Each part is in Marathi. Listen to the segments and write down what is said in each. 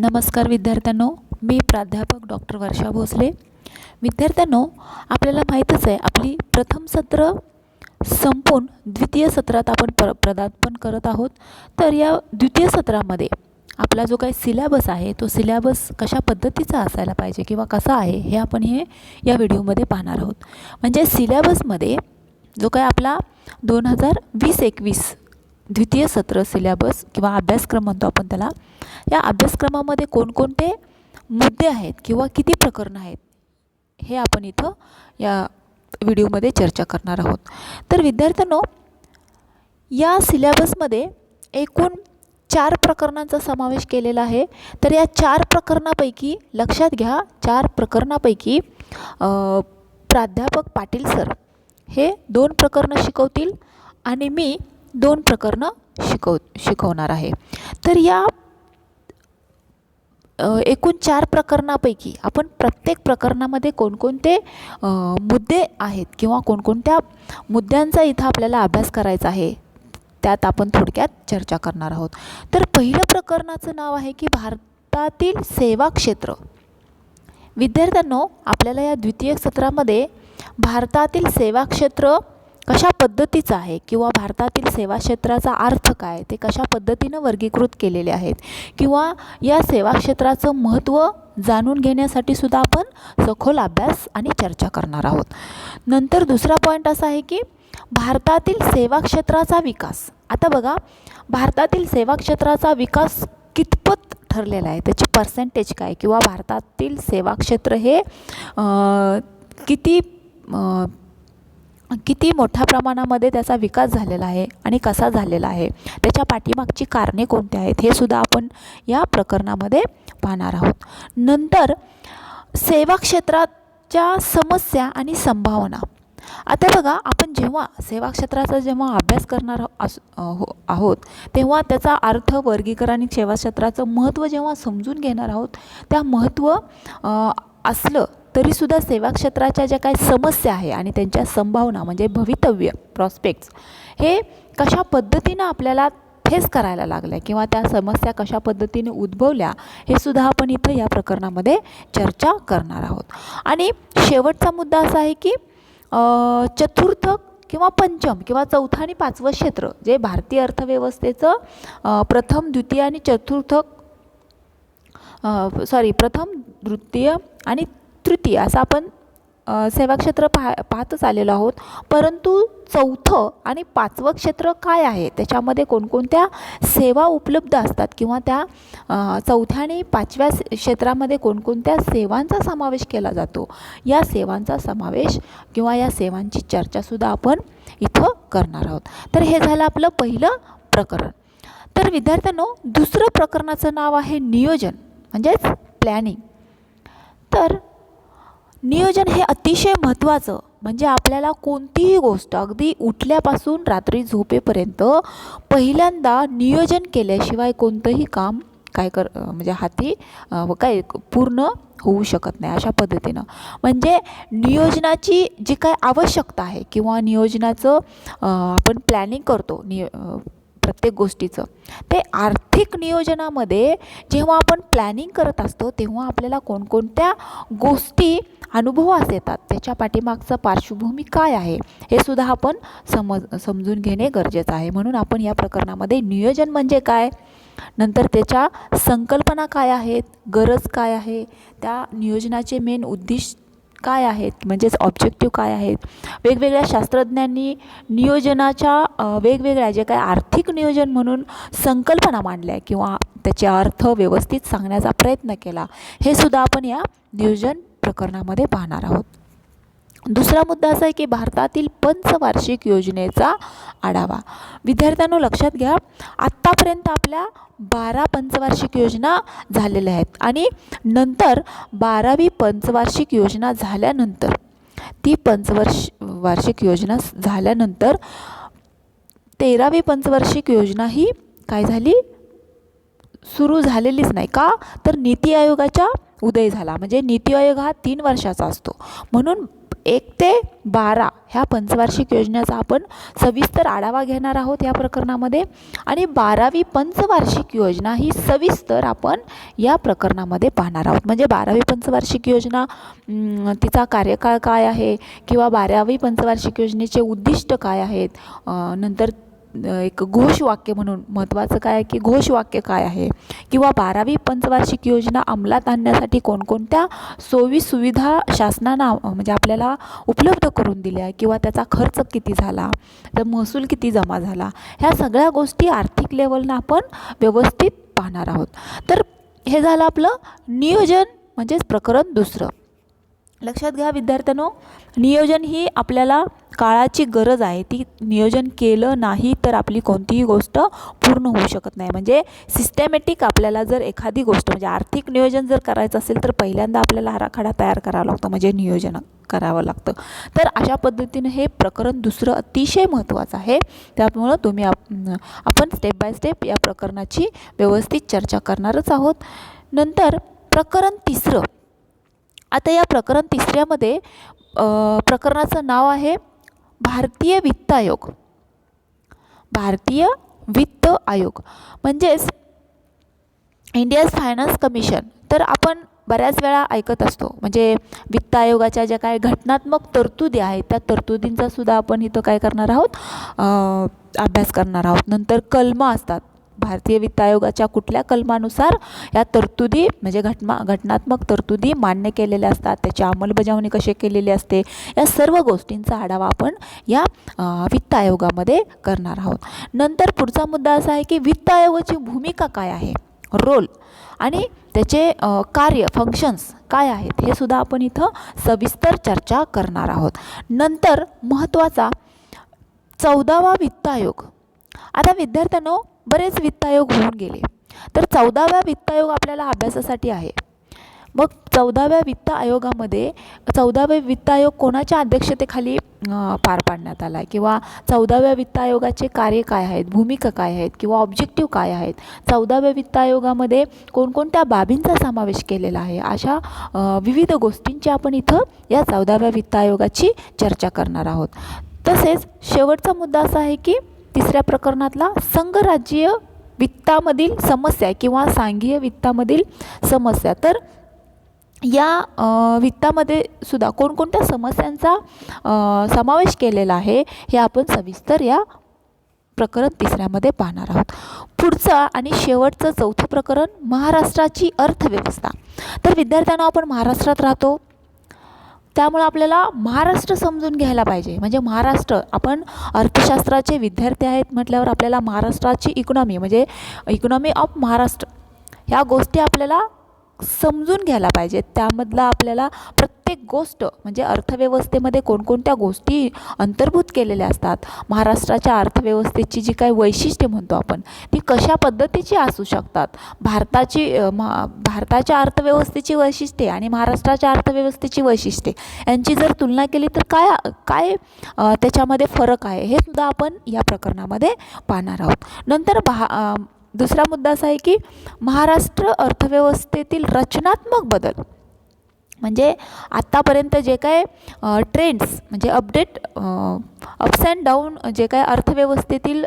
नमस्कार विद्यार्थ्यांनो मी प्राध्यापक डॉक्टर वर्षा भोसले. विद्यार्थ्यांनो आपल्याला माहीतच आहे आपली प्रथम सत्र संपून द्वितीय सत्रात आपण प्र प्रदार्पण करत आहोत. तर या द्वितीय सत्रामध्ये आपला जो काही सिलॅबस आहे तो सिलॅबस कशा पद्धतीचा असायला पाहिजे किंवा कसा आहे हे आपण हे या व्हिडिओमध्ये पाहणार आहोत. म्हणजे सिलॅबसमध्ये जो काय आपला दोन हजार वीस एकवीस द्वितीय सत्र सिलॅबस किंवा अभ्यासक्रम म्हणतो आपण त्याला. या अभ्यासक्रमामध्ये कोणकोणते मुद्दे आहेत किंवा किती प्रकरणं आहेत हे आपण इथं या व्हिडिओमध्ये चर्चा करणार आहोत. तर विद्यार्थ्यांनो या सिलॅबसमध्ये एकूण चार प्रकरणांचा समावेश केलेला आहे. तर या चार प्रकरणापैकी लक्षात घ्या चार प्रकरणापैकी प्राध्यापक पाटील सर हे दोन प्रकरणं शिकवतील आणि मी दोन प्रकरणं शिकव शिकवणार आहे. तर या एकूण चार प्रकरणापैकी आपण प्रत्येक प्रकरणामध्ये कोणकोणते मुद्दे आहेत किंवा कोणकोणत्या मुद्द्यांचा इथं आपल्याला अभ्यास करायचा आहे त्यात आपण थोडक्यात चर्चा करणार आहोत. तर पहिलं प्रकरणाचं नाव आहे की भारतातील सेवा क्षेत्र. विद्यार्थ्यांनो आपल्याला या द्वितीय सत्रामध्ये भारतातील सेवा क्षेत्र कशा पद्धतीचं आहे किंवा भारतातील सेवा क्षेत्राचा अर्थ काय ते कशा पद्धतीनं वर्गीकृत केलेले आहेत? किंवा या सेवा क्षेत्राचं महत्त्व जाणून घेण्यासाठी सुद्धा आपण सखोल अभ्यास आणि चर्चा करणार आहोत. नंतर दुसरा पॉईंट असा आहे की भारतातील सेवा क्षेत्राचा विकास. आता बघा भारतातील सेवा क्षेत्राचा विकास कितपत ठरलेला आहे? त्याची पर्सेंटेज काय? किंवा भारतातील सेवा क्षेत्र हे किती किती मोठ्या प्रमाणामध्ये त्याचा विकास झालेला आहे आणि कसा झालेला आहे त्याच्या पाठीमागची कारणे कोणती आहेत हे सुद्धा आपण या प्रकरणामध्ये पाहणार आहोत. नंतर सेवा क्षेत्राच्या समस्या आणि संभावना. आता बघा आपण जेव्हा सेवा क्षेत्राचा जेव्हा अभ्यास करणार अस हो आहोत तेव्हा त्याचा अर्थ वर्गीकरण आणि सेवा क्षेत्राचं महत्त्व जेव्हा समजून घेणार आहोत त्या महत्त्व असलं तरीसुद्धा सेवा क्षेत्राच्या ज्या काही समस्या आहे आणि त्यांच्या संभावना म्हणजे भवितव्य प्रॉस्पेक्ट्स हे कशा पद्धतीनं आपल्याला फेस करायला लागल्या किंवा त्या समस्या कशा पद्धतीने उद्भवल्या हे सुद्धा आपण इथं या प्रकरणामध्ये चर्चा करणार आहोत. आणि शेवटचा मुद्दा असा आहे की चतुर्थ किंवा पंचम किंवा चौथं आणि पाचवं क्षेत्र जे भारतीय अर्थव्यवस्थेचं प्रथम द्वितीय आणि चतुर्थ सॉरी प्रथम द्वितीय आणि तृतीय असं आपण सेवाक्षेत्र सेवा क्षेत्र पाह पाहतच आलेलो आहोत. परंतु चौथं आणि पाचवं क्षेत्र काय आहे? त्याच्यामध्ये कोणकोणत्या सेवा उपलब्ध असतात? किंवा त्या चौथ्या आणि पाचव्या क्षेत्रामध्ये कोणकोणत्या सेवांचा समावेश केला जातो? या सेवांचा समावेश किंवा या सेवांची चर्चासुद्धा आपण इथं करणार आहोत. तर हे झालं आपलं पहिलं प्रकरण. तर विद्यार्थ्यांनो दुसरं प्रकरणाचं नाव आहे नियोजन म्हणजेच प्लॅनिंग तर नियोजन हे अतिशय महत्त्वाचं म्हणजे आपल्याला कोणतीही गोष्ट अगदी उठल्यापासून रात्री झोपेपर्यंत पहिल्यांदा नियोजन केल्याशिवाय कोणतंही काम काय कर म्हणजे हाती काय पूर्ण होऊ शकत नाही अशा पद्धतीनं. म्हणजे नियोजनाची जी काय आवश्यकता आहे किंवा नियोजनाचं आपण प्लॅनिंग करतो निय प्रत्येक गोष्टीचं ते आर्थिक नियोजनामध्ये जेव्हा आपण प्लॅनिंग करत असतो तेव्हा आपल्याला कोणकोणत्या गोष्टी अनुभवास येतात. त्याच्या पाठीमागचं पार्श्वभूमी काय आहे? हे सुद्धा आपण समज समजून घेणे गरजेचं आहे. म्हणून आपण या प्रकरणामध्ये नियोजन म्हणजे काय? नंतर त्याच्या संकल्पना काय आहेत? गरज काय आहे? त्या नियोजनाचे मेन उद्दिष्ट काय आहेत? म्हणजेच ऑब्जेक्टिव्ह काय आहेत? वेगवेगळ्या शास्त्रज्ञांनी नियोजनाच्या वेगवेगळ्या जे काय आर्थिक नियोजन म्हणून संकल्पना मांडल्या किंवा त्याचे अर्थ व्यवस्थित सांगण्याचा प्रयत्न केला. हे सुद्धा आपण या नियोजन प्रकरणामध्ये पाहणार आहोत. दुसरा मुद्दा असा आहे की भारतातील पंचवार्षिक योजनेचा आढावा. विद्यार्थ्यांनो लक्षात घ्या आत्तापर्यंत आपल्या बारा पंचवार्षिक योजना झालेल्या आहेत आणि नंतर बारावी पंचवार्षिक योजना झाल्यानंतर ती पंचवर्ष वार्षिक योजना झाल्यानंतर तेरावी पंचवार्षिक योजना ही काय झाली? सुरू झालेलीच नाही का? तर नीती आयोगाच्या उदय झाला. म्हणजे नीती आयोग हा तीन वर्षाचा असतो. म्हणून एक ते बारा ह्या पंचवार्षिक योजनेचा आपण सविस्तर आढावा घेणार आहोत या प्रकरणामध्ये. आणि बारावी पंचवार्षिक योजना ही सविस्तर आपण या प्रकरणामध्ये पाहणार आहोत. म्हणजे बारावी पंचवार्षिक योजना तिचा कार्यकाळ काय आहे? किंवा बारावी पंचवार्षिक योजनेचे उद्दिष्ट काय आहेत? नंतर एक एक घोषवाक्य म्हणून महत्त्वाचं काय आहे की घोषवाक्य काय आहे? किंवा बारावी पंचवार्षिक योजना अंमलात आणण्यासाठी कोणकोणत्या सोयी सुविधा शासनानं म्हणजे आपल्याला उपलब्ध करून दिल्या आहे किंवा त्याचा खर्च किती झाला तर महसूल किती जमा झाला ह्या सगळ्या गोष्टी आर्थिक लेवलनं आपण व्यवस्थित पाहणार आहोत. तर हे झालं आपलं नियोजन म्हणजेच प्रकरण दुसरं. लक्षात घ्या विद्यार्थ्यांनो नियोजन ही आपल्याला काळाची गरज आहे. ती नियोजन केलं नाही तर आपली कोणतीही गोष्ट पूर्ण होऊ शकत नाही. म्हणजे सिस्टमॅटिक आपल्याला जर एखादी गोष्ट म्हणजे आर्थिक नियोजन जर करायचं असेल तर पहिल्यांदा आपल्याला आराखडा तयार करावा लागतो म्हणजे नियोजन करावं लागतं. तर अशा पद्धतीनं हे प्रकरण दुसरं अतिशय महत्त्वाचं आहे. त्यामुळं तुम्ही आप आपण स्टेप बाय स्टेप या प्रकरणाची व्यवस्थित चर्चा करणारच आहोत. नंतर प्रकरण तिसरं. आता या प्रकरण तिसऱ्यामध्ये प्रकरणाचं नाव आहे भारतीय वित्त आयोग. भारतीय वित्त आयोग. म्हणजेच इंडियाज फायनान्स कमिशन. तर आपण बऱ्याच वेळा ऐकत असतो म्हणजे वित्त आयोगाच्या ज्या काय घटनात्मक तरतुदी आहेत त्या तरतुदींचा सुद्धा आपण इथं काय करणार आहोत? अभ्यास करणार आहोत. नंतर कलमं असतात. भारतीय वित्त आयोगाच्या कुठल्या कलमानुसार या तरतुदी म्हणजे घटना घटनात्मक तरतुदी मान्य केलेल्या असतात त्याची अंमलबजावणी कशी केलेली असते या सर्व गोष्टींचा आढावा आपण या वित्त आयोगामध्ये करणार आहोत. नंतर पुढचा मुद्दा असा आहे की वित्त आयोगाची भूमिका काय आहे? रोल आणि त्याचे कार्य फंक्शन्स काय आहेत हे सुद्धा आपण इथं सविस्तर चर्चा करणार आहोत. नंतर महत्त्वाचा चौदावा वित्त आयोग आता विद्यार्थ्यांनो बरेच वित्त आयोग होऊन गेले. तर चौदाव्या वित्त आयोग आपल्याला अभ्यासासाठी आहे. मग चौदाव्या वित्त आयोगामध्ये चौदाव्या वित्त आयोग कोणाच्या अध्यक्षतेखाली पार पाडण्यात आला आहे किंवा चौदाव्या वित्त आयोगाचे कार्य काय आहेत? भूमिका काय आहेत? किंवा ऑब्जेक्टिव्ह काय आहेत? चौदाव्या वित्त आयोगामध्ये कोणकोणत्या बाबींचा समावेश केलेला आहे? अशा विविध गोष्टींची आपण इथं या चौदाव्या वित्त आयोगाची चर्चा करणार आहोत. तसेच शेवटचा मुद्दा असा आहे की तिसऱ्या प्रकरणातला संघराज्यीय वित्तामधील समस्या किंवा सांघीय वित्तामधील समस्या. तर या वित्तामध्ये सुद्धा कोणकोणत्या समस्यांचा समावेश केलेला आहे हे आपण सविस्तर या प्रकरण तिसऱ्यामध्ये पाहणार आहोत. पुढचं आणि शेवटचं चौथं प्रकरण महाराष्ट्राची अर्थव्यवस्था. तर विद्यार्थ्यांना आपण महाराष्ट्रात राहतो. त्यामुळं आपल्याला महाराष्ट्र समजून घ्यायला पाहिजे. म्हणजे महाराष्ट्र आपण अर्थशास्त्राचे विद्यार्थी आहेत म्हटल्यावर आपल्याला महाराष्ट्राची इकॉनॉमी म्हणजे इकॉनॉमी ऑफ महाराष्ट्र ह्या गोष्टी आपल्याला समजून घ्यायला पाहिजेत त्यामधला आपल्याला प्रत्येक गोष्ट म्हणजे अर्थव्यवस्थेमध्ये कोणकोणत्या गोष्टी अंतर्भूत केलेल्या असतात महाराष्ट्राच्या अर्थव्यवस्थेची जी काही वैशिष्ट्ये म्हणतो आपण ती कशा पद्धतीची असू शकतात? भारताची महा भारताच्या अर्थव्यवस्थेची वैशिष्ट्ये आणि महाराष्ट्राच्या अर्थव्यवस्थेची वैशिष्ट्ये यांची जर तुलना केली तर काय काय त्याच्यामध्ये फरक आहे? हे सुद्धा आपण या प्रकरणामध्ये पाहणार आहोत. नंतर भा दुसरा मुद्दा असा आहे की महाराष्ट्र अर्थव्यवस्थेतील रचनात्मक बदल. म्हणजे आत्तापर्यंत जे काय ट्रेंड्स म्हणजे अपडेट अप्स अँड डाऊन जे काय अर्थव्यवस्थेतील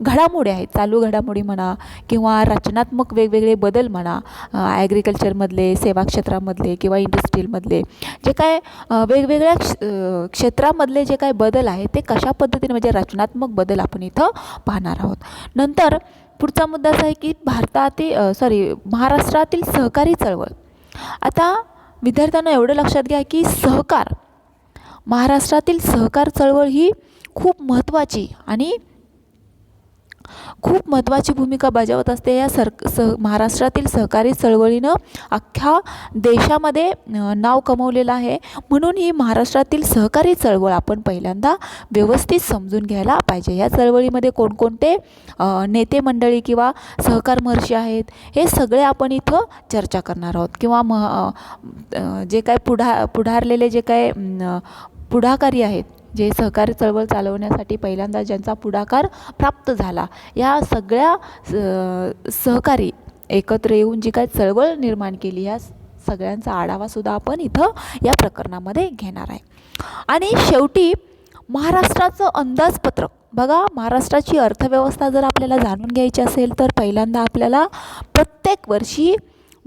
घडामोडी आहेत चालू घडामोडी म्हणा किंवा रचनात्मक वेगवेगळे बदल म्हणा ॲग्रिकल्चरमधले सेवा क्षेत्रामधले किंवा इंडस्ट्रीलमधले जे काय वेगवेगळ्या क्षेत्रामधले जे काय बदल आहेत ते कशा पद्धतीने म्हणजे रचनात्मक बदल आपण इथं पाहणार आहोत. नंतर पुढचा मुद्दा असा आहे की भारतातील सॉरी महाराष्ट्रातील सहकारी चळवळ. आता विद्यार्थ्यांना एवढं लक्षात घ्या की सहकार महाराष्ट्रातील सहकार चळवळ ही खूप महत्त्वाची आणि खूप महत्त्वाची भूमिका बजावत असते. या सर सह महाराष्ट्रातील सहकारी चळवळीनं अख्ख्या देशामध्ये नाव कमवलेलं आहे. म्हणून ही महाराष्ट्रातील सहकारी चळवळ आपण पहिल्यांदा व्यवस्थित समजून घ्यायला पाहिजे. या चळवळीमध्ये कोणकोणते नेते मंडळी किंवा सहकार महर्षी आहेत हे सगळे आपण इथं चर्चा करणार आहोत. किंवा म जे काय पुढा पुढारलेले जे काय पुढाकारी आहेत जे सहकारी चळवळ चालवण्यासाठी पहिल्यांदा ज्यांचा पुढाकार प्राप्त झाला या सगळ्या स- सहकारी एकत्र येऊन जी काय चळवळ निर्माण केली ह्या सगळ्यांचा आढावासुद्धा आपण इथं या प्रकरणामध्ये घेणार आहे. आणि शेवटी महाराष्ट्राचं अंदाजपत्रक. बघा महाराष्ट्राची अर्थव्यवस्था जर आपल्याला जाणून घ्यायची असेल तर पहिल्यांदा आपल्याला प्रत्येक वर्षी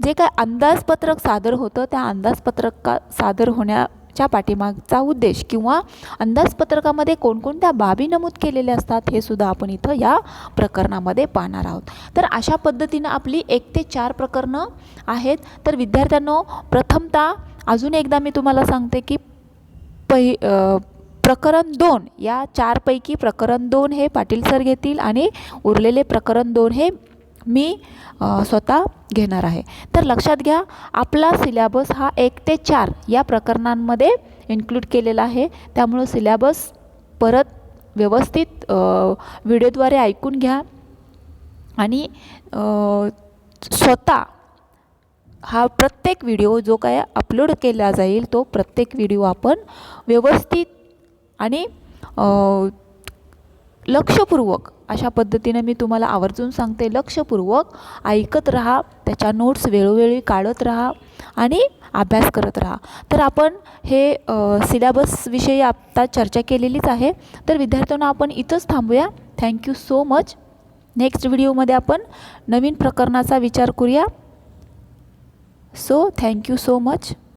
जे काय अंदाजपत्रक सादर होतं त्या अंदाजपत्रका सादर होण्या च्या पाठीमागचा उद्देश किंवा अंदाजपत्रकामध्ये कोणकोणत्या बाबी नमूद केलेल्या असतात हे सुद्धा आपण इथं या प्रकरणामध्ये पाहणार आहोत. तर अशा पद्धतीनं आपली एक ते चार प्रकरणं आहेत. तर विद्यार्थ्यांनो प्रथमतः अजून एकदा मी तुम्हाला सांगते की पहि प्रकरण दोन या चारपैकी प्रकरण दोन हे पाटील सर घेतील आणि उरलेले प्रकरण दोन हे मी स्वतः घेणार आहे. तर लक्षात घ्या आपला सिलॅबस हा एक ते चार या प्रकरणांमध्ये इन्क्लूड केलेला आहे. त्यामुळं सिलॅबस परत व्यवस्थित व्हिडिओद्वारे ऐकून घ्या. आणि स्वतः हा प्रत्येक व्हिडिओ जो काय अपलोड केला जाईल तो प्रत्येक व्हिडिओ आपण व्यवस्थित आणि लक्षपूर्वक अशा पद्धतीने मी तुम्हाला आवर्जून सांगते लक्षपूर्वक ऐकत राहा त्याच्या नोट्स वेळोवेळी काढत राहा आणि अभ्यास करत राहा. तर आपण हे सिलॅबसविषयी आत्ता चर्चा केलेलीच आहे. तर विद्यार्थ्यांना आपण इथंच थांबूया. थँक्यू सो मच नेक्स्ट व्हिडिओमध्ये आपण नवीन प्रकरणाचा विचार करूया. So thank you so much